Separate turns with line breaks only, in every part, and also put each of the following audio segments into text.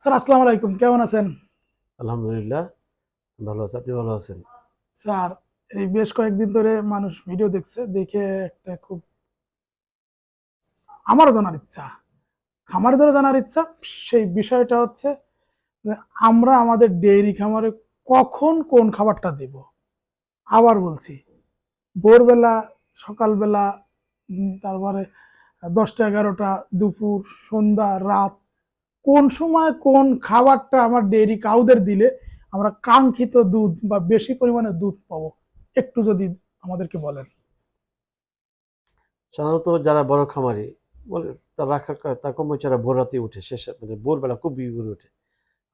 Sir আসসালামু আলাইকুম কেমন আছেন?
আলহামদুলিল্লাহ ভালো আছে। আপনি ভালো আছেন?
স্যার এই বেশ কয়েকদিন ধরে মানুষ ভিডিও দেখছে দেখে একটা খুব আমারও জানার ইচ্ছা খামারিদেরও জানার ইচ্ছা। সেই বিষয়টা হচ্ছে আমরা আমাদের ডেইরি খামারে কখন কোন খাবারটা দেব? আবার বলছি ভোরবেলা সকালবেলা তারপরে দশটা এগারোটা দুপুর সন্ধ্যা রাত কোন সময় কোন খাবারটা আমার ডেইরি কাউদের দিলে আমরা কাঙ্ক্ষিত দুধ বা বেশি পরিমাণে দুধ পাবো? একটু যদি আমাদেরকে বলেন।
সাধারণত যারা বড় খামারি, বলে তার রাখার তার কর্মচারীরা ভোর রাতে উঠে, শেষ মানে ভোরবেলা খুব করে উঠে।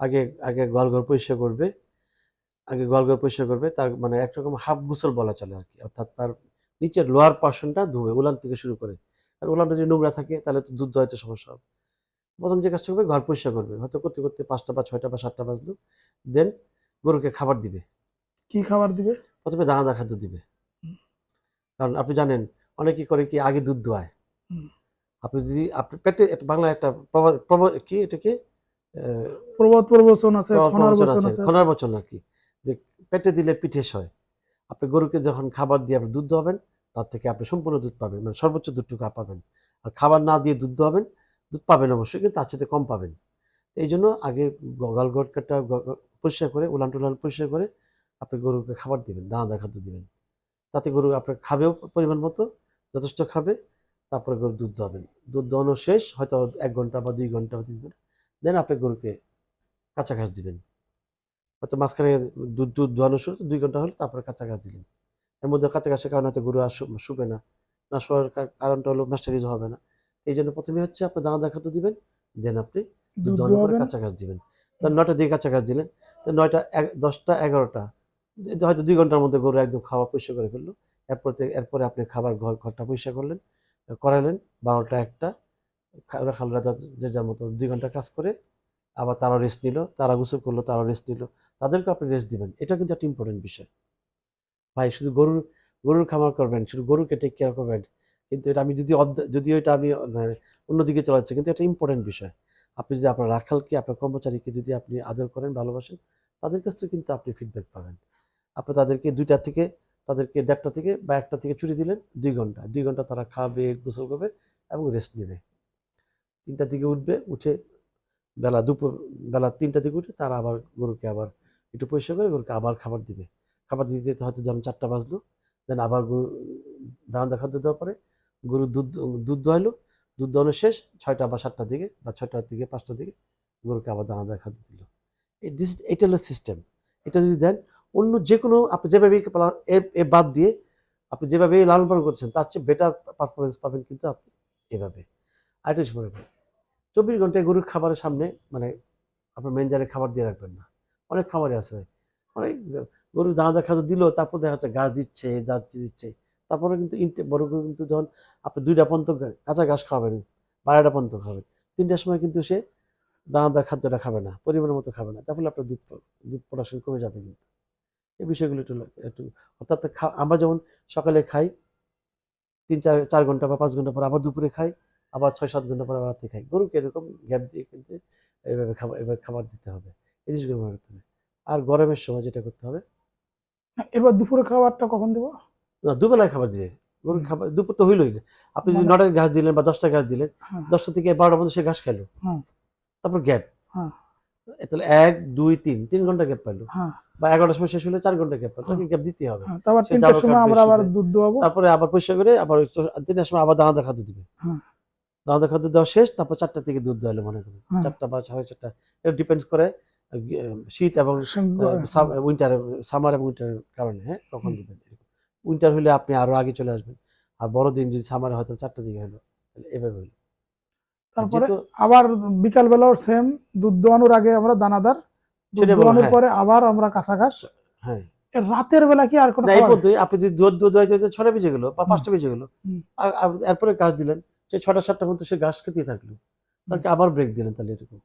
আগে আগে গোয়ালঘর পরিষ্কার করবে, আগে গোয়ালঘর পরিষ্কার করবে, তার মানে একরকম হাফ গোসল বলা চলে আর কি অর্থাৎ তার নিচের লোয়ার পার্সনটা ধুবে, উলান থেকে শুরু করে। আর উলানটা যদি নোংরা থাকে, তাহলে তো দুধ দোয়াইতে সমস্যা হবে। প্রথম যে কাজটা করবে ঘর পরিষ্কার করবে। হয়তো করতে করতে পাঁচটা বা ছয়টা বা সাতটা বাজলো। দেন গরুকে খাবার দিবে।
কি খাবার দিবে?
প্রথমে দানাদার খাদ্য দিবে। কারণ আপনি জানেন অনেকে করে কি আগে দুধ দোয়ায় আপনি যদি আপনি পেটে বাংলা একটা কি এটাকে? প্রবাদ প্রবচন আছে,
আছে
খনার বচন আর কি। যে পেটে দিলে পিঠে সয়। আপনি গরুকে যখন খাবার দিয়ে আপনি দুধ দোয়াবেন তার থেকে আপনি সম্পূর্ণ দুধ পাবেন। মানে সর্বোচ্চ দুধটুকু পাবেন। আর খাবার না দিয়ে দুধ দোয়াবেন দুধ পাবেন অবশ্যই, কিন্তু তার সাথে কম পাবেন। এই জন্য আগে গল গটকাটা পরিষ্কার করে, উলান টুলান পরিষ্কার করে আপনি গরুকে খাবার দিবেন দানাদার খাদ্য দিবেন। তাতে গরু আপনার খাবেও পরিমাণ মতো, যথেষ্ট খাবে, তারপরে গরু দুধ দোয়াবেন দুধ দোয়ানো শেষ, হয়তো এক ঘণ্টা বা দুই ঘণ্টা বা তিন ঘণ্টা, দেন আপনি গরুকে কাঁচা ঘাস দিবেন। হয়তো মাঝখানে দুধ দুধ দোয়ানো শুরু দুই ঘণ্টা হলে, তারপরে কাঁচা ঘাস দিলেন। এর মধ্যে কাঁচা ঘাসের কারণে হয়তো গরু আর শুবে না। না শোয়ার কারণটা হলো মাস্টারিজ হবে না। এই জন্য প্রথমে হচ্ছে আপনি দানাদার খাদ্য দিবেন দেন আপনি দুধ দোয়ানোর কাঁচা ঘাস দিবেন। তো নয়টা দিয়ে কাঁচা ঘাস দিলেন তো নয়টা এক দশটা এগারোটা হয়তো দুই ঘণ্টার মধ্যে গরু একদম খাওয়া পরিষ্কার করে ফেলল। এরপর থেকে এরপরে আপনি খাবার ঘর ঘরটা পরিষ্কার করলেন করালেন বারোটা একটা ওরা খালরা যে যার মতো দুই ঘণ্টা কাজ করে আবার তারা রেস্ট নিল তারা গোসল করল তারা রেস্ট নিল তাদেরকে আপনি রেস্ট দিবেন। এটা কিন্তু একটা ইম্পর্টেন্ট বিষয়। ভাই শুধু গরুর গরুর খামার করবেন শুধু গরুকে টেক কেয়ার করবেন কিন্তু এটা আমি যদি যদিও এটা আমি মানে অন্যদিকে চালাচ্ছি, কিন্তু এটা ইম্পর্টেন্ট বিষয়। আপনি যদি আপনার রাখালকে, আপনার কর্মচারীকে যদি আপনি আদর করেন, ভালোবাসেন, তাদের কাছ থেকে কিন্তু আপনি ফিডব্যাক পাবেন। আপনি তাদেরকে দুইটা থেকে, তাদেরকে দেড়টা থেকে বা একটা থেকে ছুটি দিলেন, দুই ঘণ্টা। দুই ঘণ্টা তারা খাবে, গোসল করবে এবং রেস্ট নেবে। তিনটা দিকে উঠবে, উঠে বেলা দুপুর, বেলা তিনটা দিকে উঠে তারা আবার গরুকে আবার একটু পরিষ্কার করে গরুকে আবার খাবার দিবে। খাবার দিতে হয়তো যেমন চারটা বাজলো, দেন আবার গরু দানা খাদ্য দেওয়ার পরে গরু দুধ দুধ দোয়াইলো দুধ দোয়ানো শেষ, ছয়টা বা সাতটার দিকে বা ছয়টার দিকে, পাঁচটার দিকে গরুকে আবার দানাদার খাদ্য দিল। দিস- এটা হলো সিস্টেম এটা যদি দেন, অন্য যে কোনো আপনি যেভাবে এ- বাদ দিয়ে আপনি যেভাবে লালন পালন করছেন, তার চেয়ে বেটার পারফরমেন্স পাবেন কিন্তু আপনি এভাবে। আরেকটা মনে করেন চব্বিশ ঘন্টায় গরুর খাবারের সামনে মানে আপনার মেনজারে খাবার দিয়ে রাখবেন না। অনেক খাবারই আছে অনেক গরু দানা খাদ্য দিল, তারপর দেখা যাচ্ছে গাছ দিচ্ছে গাছ দিচ্ছে তারপরে কিন্তু বড় করে কিন্তু যখন আপনি দুইটা পর্যন্ত কাঁচা ঘাস খাবেন বারোটা পর্যন্ত খাবেন তিনটার সময় কিন্তু সে দানাদার খাদ্যটা খাবে না পরিমাণের মতো খাবে না তার ফলে আপনার দুধ দুধ প্রোডাকশন কমে যাবে কিন্তু। এই বিষয়গুলো একটু একটু, অর্থাৎ আমরা যেমন সকালে খাই, তিন, চার চার ঘণ্টা বা পাঁচ ঘণ্টা পর আবার দুপুরে খাই, আবার ছয়, সাত ঘণ্টা পর রাতে খাই। গরুকে এরকম গ্যাপ দিয়ে কিন্তু এইভাবে খাবার এবার খাবার দিতে হবে। এই জিনিসগুলো মনে করতে হবে। আর গরমের সময় যেটা করতে হবে?
এবার দুপুরে খাবারটা কখন দেবো?
না দুবেলায় খাবার দিবে গরু খাবার দুপুর তো হইলই। আপনি যদি নটায় ঘাস দিলেন বা দশটা ঘাস দিলেন দশটা থেকে বারোটা পর্যন্ত সে ঘাস খাইলো। তারপর গ্যাপ। তাহলে এক দুই তিন তিন ঘণ্টা গ্যাপ পাইলো।
হ্যাঁ।
বা এগারোটার সময় শেষ হলে চার ঘণ্টা গ্যাপ পাইলো। তাকে গ্যাপ দিতে হবে।
হ্যাঁ তারপর
সে
তিনটার সময় আমরা আবার দুধ দোয়াবো
তারপরে আবার পরিষ্কার করে আবার তিনটার সময় আবার দানাদার খাদ্য দিবে।
হ্যাঁ।
দানাদার খাদ্য দেওয়া শেষ তারপর চারটা থেকে দুধ দেওয়ালে মনে করেন। চারটা বা সাড়ে চারটা। এটা ডিপেন্ডস করে শীত এবং উইন্টার সামার এবং উইন্টারের কারণে হ্যাঁ কখন দিবেন। উইন্টার হলে আপনি আরও আগে চলে আসবেন। আর বড়দিন যদি সামারে হয়তো চারটা দিকে হলো। তাহলে এভাবে হলো।
তারপরে আবার বিকাল বেলাও সেম দুধ দোয়ানোর আগে আমরা দানাদার দুধ দোয়ানোর
হ্যাঁ।
পরে আবার আমরা কাঁচা ঘাস
হ্যাঁ
রাতের বেলা কি আর কোনো
এই পদ্ধতি আপনি যদি দুধ দুধ হয়তো ছটা বেজে গেলো বা পাঁচটা বেজে গেলো। এরপরে গাছ দিলেন সে ছটা সাতটা পর্যন্ত সে ঘাস খেতে থাকল। তাকে আবার ব্রেক দিলেন তাহলে এরকম।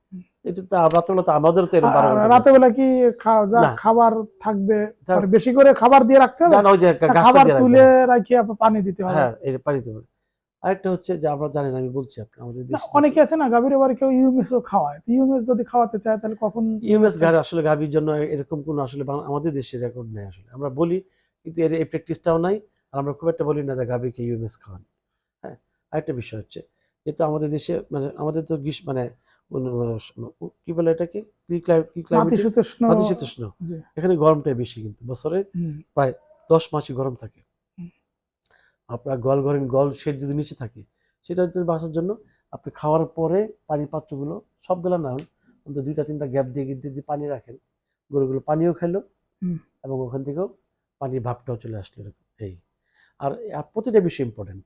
এটা তো রাত্রেবেলা তো আমাদেরও তো এরকম বারো
আর
ঘণ্টা
রাতের বেলা কি খা- যা
না।
খাবার থাকবে বেশি করে খাবার দিয়ে রাখতে হবে?
না, না, ওই যে
খাবার তুলে রাখি পানি দিতে হবে।
হ্যাঁ এই পানি দেবেন আরেকটা হচ্ছে যে আমরা জানেন আমি বলছি আপনি আমাদের দেশে
অনেকে আছে না গাভীর এবার কেউ ইউএমএসও খাওয়ায়। ইউএমএস যদি খাওয়াতে চায় তাহলে কখন
ইউএমএস গাড়ি আসলে গাভীর জন্য এরকম কোনো আসলে আমাদের দেশে রেকর্ড নেই আসলে। আমরা বলি কিন্তু এর এই প্র্যাকটিসটাও নাই আর আমরা খুব একটা বলি না যে গাভীকে ইউএমএস খাওয়ান। হ্যাঁ আরেকটা বিষয় হচ্ছে যেহেতু আমাদের দেশে মানে আমাদের তো গ্রীষ্ম মানে কি বলে এটাকে?
নাতিশীতোষ্ণ
এখানে গরমটাই বেশি কিন্তু। বছরে
প্রায়
দশ মাসই গরম থাকে। আপনার গল গরম গল শেড যদি নিচে থাকে সেটা বাসার জন্য আপনি খাওয়ার পরে পানির পাত্রগুলো সবগুলো না হোক, অন্তত দুইটা তিনটা গ্যাপ দিয়ে কিন্তু যদি পানি রাখেন গরুগুলো পানিও খেলো এবং ওখান থেকেও পানির ভাবটাও চলে আসলো এরকম। এই। আর আর প্রতিটা বিষয় ইম্পর্টেন্ট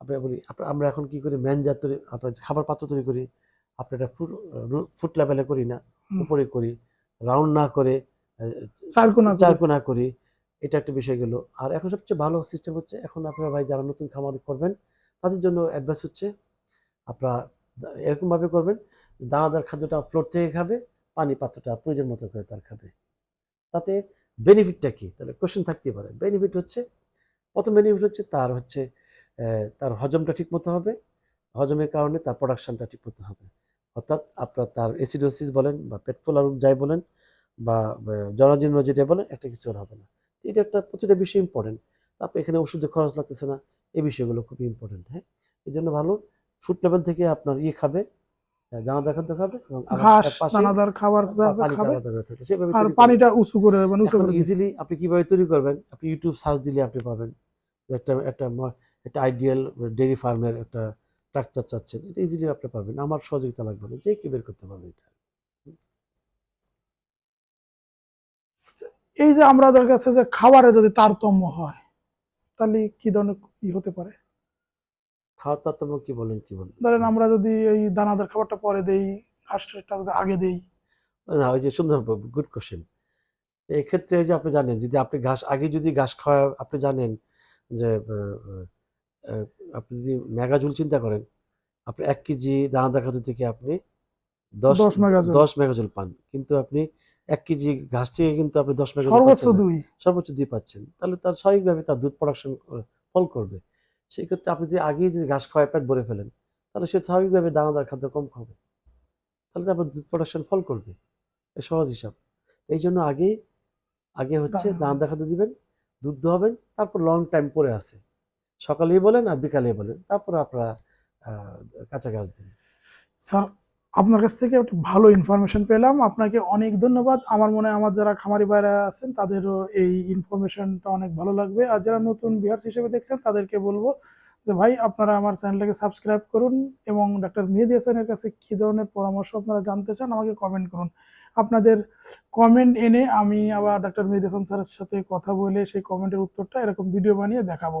আপনি বলি আমরা এখন কি করি ম্যানজার তৈরি আপনার খাবার পাত্র তৈরি করি আপনি এটা ফুট ফুট লেভেলে করি না উপরে করি রাউন্ড না করে
চারকোনা করে।
এটা একটা বিষয় গেল। আর এখন সবচেয়ে ভালো সিস্টেম হচ্ছে এখন আপনারা ভাই যারা নতুন খামার করবেন তাদের জন্য অ্যাডভাইস হচ্ছে আপনারা এরকমভাবে করবেন দানাদার খাদ্যটা ফ্লোর থেকে খাবে পানি পাত্রটা প্রয়োজন মতো করে তার খাবে। তাতে বেনিফিটটা কি? তাহলে কোশ্চেন থাকতে পারে। বেনিফিট হচ্ছে প্রথম বেনিফিট হচ্ছে তার হচ্ছে তার হজমটা ঠিক মতো হবে হজমের কারণে তার প্রোডাকশনটা ঠিক মতো হবে। অর্থাৎ আপনার তার অ্যাসিডোসিস বলেন বা পেট ফোলার যাই বলেন বা জরাজীর্ণ যেটা বলেন একটা কিছু আর হবে না। এটা একটা প্রতিটা বিষয় ইম্পর্টেন্ট তারপর এখানে ওষুধে খরচ লাগতেছে না এই বিষয়গুলো খুবই ইম্পর্টেন্ট হ্যাঁ? এই জন্য ভালো ফুড লেভেল থেকে আপনার ইয়ে খাবে আহ, দানাদার খাদ্য খাবে এবং
ঘাস দানাদার খাবার খাবে। আর পানিটা উঁচু করে দেবেন।
ইজিলি আপনি কীভাবে তৈরি করবেন আপনি ইউটিউব সার্চ দিলে আপনি পাবেন। একটা একটা একটা আইডিয়াল ডেয়ারি ফার্মের একটা স্ট্রাকচার চাচ্ছেন এটা ইজিলি আপনি পাবেন। আমার সহযোগিতা লাগবে না যে কি বের করতে পারবে এটা।
এই যে আমাদের কাছে যে খাবারে যদি তারতম্য হয় তাহলে কি ধরনের কি হতে পারে?
খাওয়ার তারতম্য কি বলেন কি বলেন?
ধরেন আমরা যদি এই দানাদার খাবারটা পরে দেই ঘাসটা আগে দেই।
না ওই যে সুন্দর গুড কোশ্চেন এই যে আপনি জানেন যদি আপনি ঘাস আগে যদি ঘাস খাওয়া আপনি জানেন যে আপনি যদি মেগাজুল চিন্তা করেন আপনি এক কেজি দানাদার খাদ্য থেকে আপনি দশ
দশ মেগাজুল।
পান। কিন্তু আপনি এক কেজি ঘাস থেকে কিন্তু আপনি দশ মেগাজুল
সর্বোচ্চ দুই।
সর্বোচ্চ দুই পাচ্ছেন। তাহলে তার স্বাভাবিকভাবে তার দুধ প্রোডাকশন ফল করবে। সেই ক্ষেত্রে আপনি যদি আগেই যদি ঘাস খাওয়ায় পেট ভরে ফেলেন তাহলে সে স্বাভাবিকভাবে দানাদার খাদ্য কম খাবে। তাহলে তো আপনার দুধ প্রোডাকশন ফল করবে। এই সহজ হিসাব। এই জন্য আগে আগে হচ্ছে
দানা-
দানাদার খাদ্য দিবেন দুধ দোয়াবেন তারপর লং টাইম পরে আসে সকালেই বলেন আর বিকালেই বলেন, তারপর আপনারা কাঁচা ঘাস দিন
স্যার, আপনার কাছ থেকে একটা ভালো ইনফরমেশন পেলাম। আপনাকে অনেক ধন্যবাদ। আমার মনে হয় আমার যারা খামারি ভাইরা আছেন, তাদেরও এই ইনফরমেশনটা অনেক ভালো লাগবে। আর যারা নতুন বিহার হিসেবে দেখছেন, তাদেরকে বলব যে, ভাই, আপনারা আমার চ্যানেলটাকে সাবস্ক্রাইব করুন এবং ডাক্তার মেহেদি হাসানের কাছে কী ধরনের পরামর্শ আপনারা জানতে চান, আমাকে কমেন্ট করুন। আপনাদের কমেন্ট এনে আমি আবার ডাক্তার মেহেদি হাসান স্যারের সাথে কথা বলে সেই কমেন্টের উত্তরটা এরকম ভিডিও বানিয়ে দেখাবো।